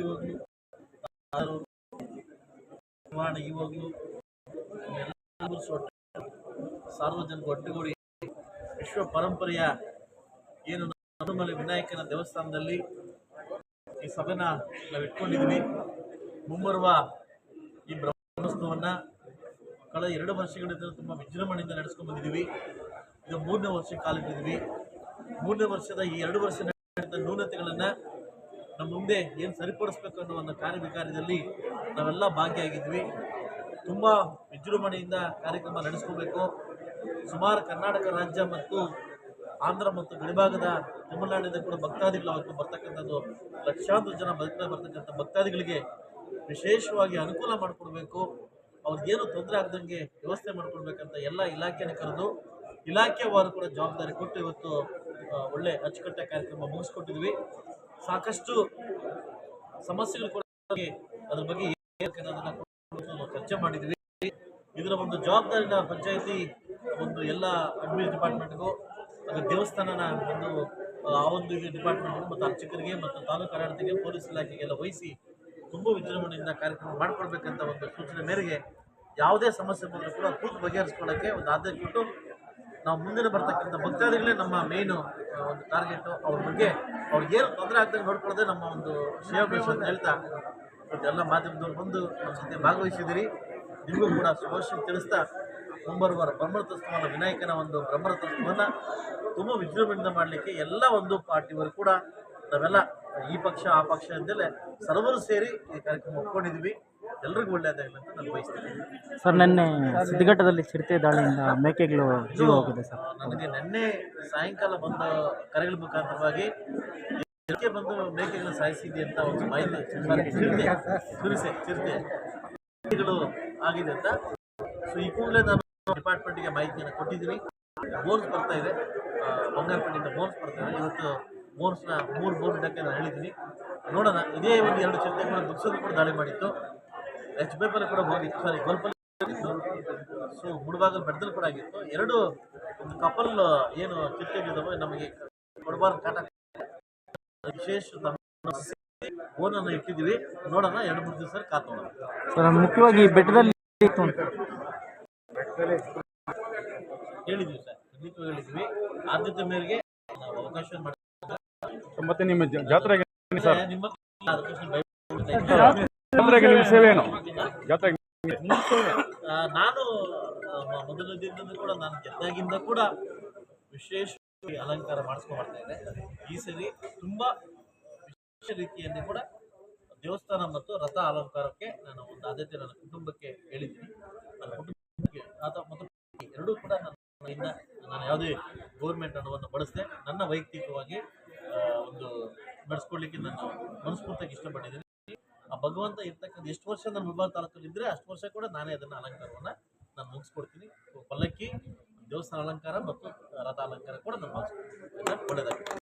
ನೀಡುವಾಗಲೂ ಯಾರು ನಿರ್ವಹಣೆ ಇವಾಗಲೂ ಸಾರ್ವಜನಿಕ ಒಟ್ಟುಗೂಡಿ ವಿಶ್ವ ಪರಂಪರೆಯ ಏನು ಹನುಮಲೆ ವಿನಾಯಕನ ದೇವಸ್ಥಾನದಲ್ಲಿ ಈ ಸಭೆನ ನಾವು ಇಟ್ಕೊಂಡಿದ್ವಿ ಮುಂಬರುವ ಈ ಬ್ರಹ್ಮೋತ್ಸವವನ್ನು ಕಳೆದ ಎರಡು ವರ್ಷಗಳಿಂದ ತುಂಬ ವಿಜೃಂಭಣೆಯಿಂದ ನಡೆಸ್ಕೊಂಡು ಬಂದಿದ್ದೀವಿ. ಇದು ಮೂರನೇ ವರ್ಷ ಕಾಲಿಟ್ಟಿದ್ವಿ ಮೂರನೇ ವರ್ಷದ ಈ ಎರಡು ವರ್ಷ ನಡೆದ ನ್ಯೂನತೆಗಳನ್ನು ನಮ್ಮ ಮುಂದೆ ಏನು ಸರಿಪಡಿಸ್ಬೇಕು ಅನ್ನೋ ಒಂದು ಕಾರ್ಯವಿಕಾರದಲ್ಲಿ ನಾವೆಲ್ಲ ಭಾಗಿಯಾಗಿದ್ವಿ. ತುಂಬ ವಿಜೃಂಭಣೆಯಿಂದ ಕಾರ್ಯಕ್ರಮ ನಡೆಸ್ಕೋಬೇಕು. ಸುಮಾರು ಕರ್ನಾಟಕ ರಾಜ್ಯ ಮತ್ತು ಆಂಧ್ರ ಮತ್ತು ಗಡಿಭಾಗದ ತಮಿಳುನಾಡಿನಿಂದ ಕೂಡ ಭಕ್ತಾದಿಗಳು ಅವತ್ತು ಬರ್ತಕ್ಕಂಥದ್ದು, ಲಕ್ಷಾಂತರ ಜನ ಬದುಕ್ತಾ ಬರ್ತಕ್ಕಂಥ ಭಕ್ತಾದಿಗಳಿಗೆ ವಿಶೇಷವಾಗಿ ಅನುಕೂಲ ಮಾಡಿಕೊಡ್ಬೇಕು. ಅವ್ರಿಗೇನು ತೊಂದರೆ ಆಗದಂಗೆ ವ್ಯವಸ್ಥೆ ಮಾಡಿಕೊಡ್ಬೇಕಂತ ಎಲ್ಲ ಇಲಾಖೆನ ಕರೆದು ಇಲಾಖೆವಾರು ಕೂಡ ಜವಾಬ್ದಾರಿ ಕೊಟ್ಟು ಇವತ್ತು ಒಳ್ಳೆ ಅಚ್ಚುಕಟ್ಟೆ ಕಾರ್ಯಕ್ರಮ ಮುಗಿಸ್ಕೊಟ್ಟಿದ್ವಿ. ಸಾಕಷ್ಟು ಸಮಸ್ಯೆಗಳು ಕೂಡ ಅದ್ರ ಬಗ್ಗೆ ಚರ್ಚೆ ಮಾಡಿದ್ವಿ. ಇದರ ಒಂದು ಜವಾಬ್ದಾರಿನ ಪಂಚಾಯತಿ ಒಂದು ಎಲ್ಲ ಅಡ್ಮಿನ್ ಡಿಪಾರ್ಟ್ಮೆಂಟ್ಗೂ ಅದು ದೇವಸ್ಥಾನನ ಒಂದು ಆ, ಒಂದು ಡಿಪಾರ್ಟ್ಮೆಂಟ್ಗೂ ಮತ್ತು ಅರ್ಚಕರಿಗೆ ಮತ್ತು ತಾಲೂಕು ಆಡಳಿತಕ್ಕೆ ಪೊಲೀಸ್ ಇಲಾಖೆಗೆಲ್ಲ ವಹಿಸಿ ತುಂಬ ವಿಜೃಂಭಣೆಯಿಂದ ಕಾರ್ಯಕ್ರಮ ಮಾಡಿಕೊಡ್ಬೇಕಂತ ಒಂದು ಸೂಚನೆ ಮೇರೆಗೆ ಯಾವುದೇ ಸಮಸ್ಯೆ ಬಂದರೂ ಕೂಡ ಕೂತು ಬಗೆಹರಿಸ್ಕೊಳ್ಳೋಕ್ಕೆ ಒಂದು ಆದ್ಯತೆ ಕೊಟ್ಟು ನಾವು ಮುಂದಿನ ಬರ್ತಕ್ಕಂಥ ಭಕ್ತಾದಿಗಳೇ ನಮ್ಮ ಮೇಯ್ನು ಒಂದು ಟಾರ್ಗೆಟು ಅವ್ರ ಬಗ್ಗೆ ಅವ್ರಿಗೇನು ತೊಂದರೆ ಆಗ್ದಂಗೆ ನೋಡ್ಕೊಳ್ಳೋದೇ ನಮ್ಮ ಒಂದು ಶ್ರೇಯೋಭಿಷ ಅಂತ ಹೇಳ್ತಾ ಇವತ್ತೆಲ್ಲ ಮಾಧ್ಯಮದವ್ರು ಬಂದು ನಮ್ಮ ಜೊತೆ ಭಾಗವಹಿಸಿದಿರಿ ನಿಮಗೂ ಕೂಡ ಶುಭಾಶಯ ತಿಳಿಸ್ತಾ ಮುಂಬರುವ ಬ್ರಹ್ಮರಥೋತ್ಸವನ ವಿನಾಯಕನ ಒಂದು ಬ್ರಹ್ಮರಥೋತ್ಸವನ ತುಂಬ ವಿಜೃಂಭಣೆಯಿಂದ ಮಾಡಲಿಕ್ಕೆ ಎಲ್ಲ ಒಂದು ಪಾರ್ಟಿಯವರು ಕೂಡ, ನಾವೆಲ್ಲ ಈ ಪಕ್ಷ, ಆ ಪಕ್ಷ ಅಂತಲೇ ಸರ್ವರು ಸೇರಿ ಈ ಕಾರ್ಯಕ್ರಮ ಒಪ್ಕೊಂಡಿದ್ವಿ ಎಲ್ರಿಗೂ ಒಳ್ಳೆಯದಾಗಲಿ ಅಂತ ನಾನು ಬಯಸ್ತೀನಿ. ಸರ್ ನಿನ್ನೆ ಸಿದ್ಧಘಟ್ಟದಲ್ಲಿ ಚಿರತೆ ದಾಳಿಯಿಂದ ಮೇಕೆಗಳು ಜೀವ ಹೋಗಿದೆ ಸರ್. ನನಗೆ ನಿನ್ನೆ ಸಾಯಂಕಾಲ ಬಂದ ಕರೆಗಳ ಮುಖಾಂತರವಾಗಿ ಚಿರತೆ ಬಂದು ಮೇಕೆಗಳನ್ನ ಸಾಯಿಸಿದೆ ಅಂತ ಒಂದು ಮಾಹಿತಿ ಚಿರತೆ ಚಿರತೆ ಚಿರತೆ ಆಗಿದೆ ಅಂತ. ಸೊ ಈ ಕೂಡಲೇ ನಾನು ಡಿಪಾರ್ಟ್ಮೆಂಟ್ಗೆ ಮಾಹಿತಿಯನ್ನು ಕೊಟ್ಟಿದ್ದೀನಿ. ಬೋನ್ಸ್ ಬರ್ತಾ ಇದೆ. ಬಂಗಾರಪೇಟೆಯಿಂದ ಬೋನ್ಸ್ ಬರ್ತಾ ಇದೆ. ಇವತ್ತು ಬೋನ್ಸ್ನ ಮೂರು ಬೋನ್ ಇಡಕ್ಕೆ ನಾನು ಹೇಳಿದ್ದೀನಿ. ನೋಡೋಣ. ಇದೇ ಒಂದು ಎರಡು ಚಿರತೆ ಕೂಡ ಕೂಡ ದಾಳಿ ಮಾಡಿತ್ತು. ಎಚ್ ಪೇಪರ್ ಕೂಡ ಹೋಗಿತ್ತು ಸಾರಿ ಗೋಲ್ಪಲ್ಲಿ ಸೊ ಮುಳುಬಾಗಲ್ ಬೆಟ್ಟದಲ್ಲಿ ಕೂಡ ಆಗಿತ್ತು. ಎರಡು ಒಂದು ಕಪಲ್ ಏನು ಚಿರತೆಗಳಿದಾವೆ ನಮಗೆ ಕೊಡಬಾರ್ದು ಕಾಟ. ವಿಶೇಷ ಫೋನನ್ನು ಇಟ್ಟಿದ್ದೀವಿ. ನೋಡೋಣ ಎರಡು ಮೂರು ದಿವಸ ಕಾತೋಣ ಸರ್ ಮುಖ್ಯವಾಗಿ ಬೆಟ್ಟದಲ್ಲಿ ಹೇಳಿದ್ವಿ ಸರ್ ಖಂಡಿತವಾಗಿ ಹೇಳಿದ್ವಿ. ಆದ್ಯತೆ ಮೇರೆಗೆ ನಾವು ಅವಕಾಶ ಮಾಡಿ ಮತ್ತೆ ನಿಮ್ಮ ಜಾತ್ರೆಗೆ ಸರ್ ನಿಮ್ಮ ಜಾತ್ರೆಗೆ ನಿಮ್ಮ ಆ, ನಾನು ದಿನದಿಂದ ಕೂಡ ನಾನು ಗೆದ್ದಾಗಿಂದ ಕೂಡ ವಿಶೇಷ ಅಲಂಕಾರ ಮಾಡಿಸ್ಕೊಂಡ್ಬರ್ತಾ ಇದೆ ಈ ಸರಿ ತುಂಬ ವಿಶೇಷ ರೀತಿಯಲ್ಲಿ ಕೂಡ ದೇವಸ್ಥಾನ ಮತ್ತು ರಥ ಅಲಂಕಾರಕ್ಕೆ ನಾನು ಒಂದು ಆದ್ಯತೆ ನನ್ನ ಕುಟುಂಬಕ್ಕೆ ಹೇಳಿದ್ದೀನಿ. ನನ್ನ ಕುಟುಂಬಕ್ಕೆ ಮತ್ತು ಎರಡೂ ಕೂಡ ನನ್ನ ಇಂದ ನಾನು ಯಾವುದೇ ಗೌರ್ಮೆಂಟ್ ಹಣವನ್ನು ಬಳಸದೆ ನನ್ನ ವೈಯಕ್ತಿಕವಾಗಿ ಒಂದು ನಡೆಸ್ಕೊಳ್ಳಿಕ್ಕೆ ನಾನು ಮನಸ್ಫೂರ್ತಿಯಾಗಿ ಇಷ್ಟಪಟ್ಟಿದ್ದೀನಿ. ಆ ಭಗವಂತ ಇರ್ತಕ್ಕಂಥ ಎಷ್ಟು ವರ್ಷ ನಾನು ಮುಲ್ಬಾರ್ ತಾಲೂಕಲ್ಲಿ ಇದ್ದರೆ ಅಷ್ಟು ವರ್ಷ ಕೂಡ ನಾನೇ ಅದನ್ನು ಅಲಂಕಾರವನ್ನು ನಾನು ಮುಗಿಸ್ಕೊಡ್ತೀನಿ. ಪಲ್ಲಕ್ಕಿ, ದೇವಸ್ಥಾನ ಅಲಂಕಾರ ಮತ್ತು ರಥ ಅಲಂಕಾರ ಕೂಡ ನಾನು ಒಳ್ಳೆಯದಾಗಿ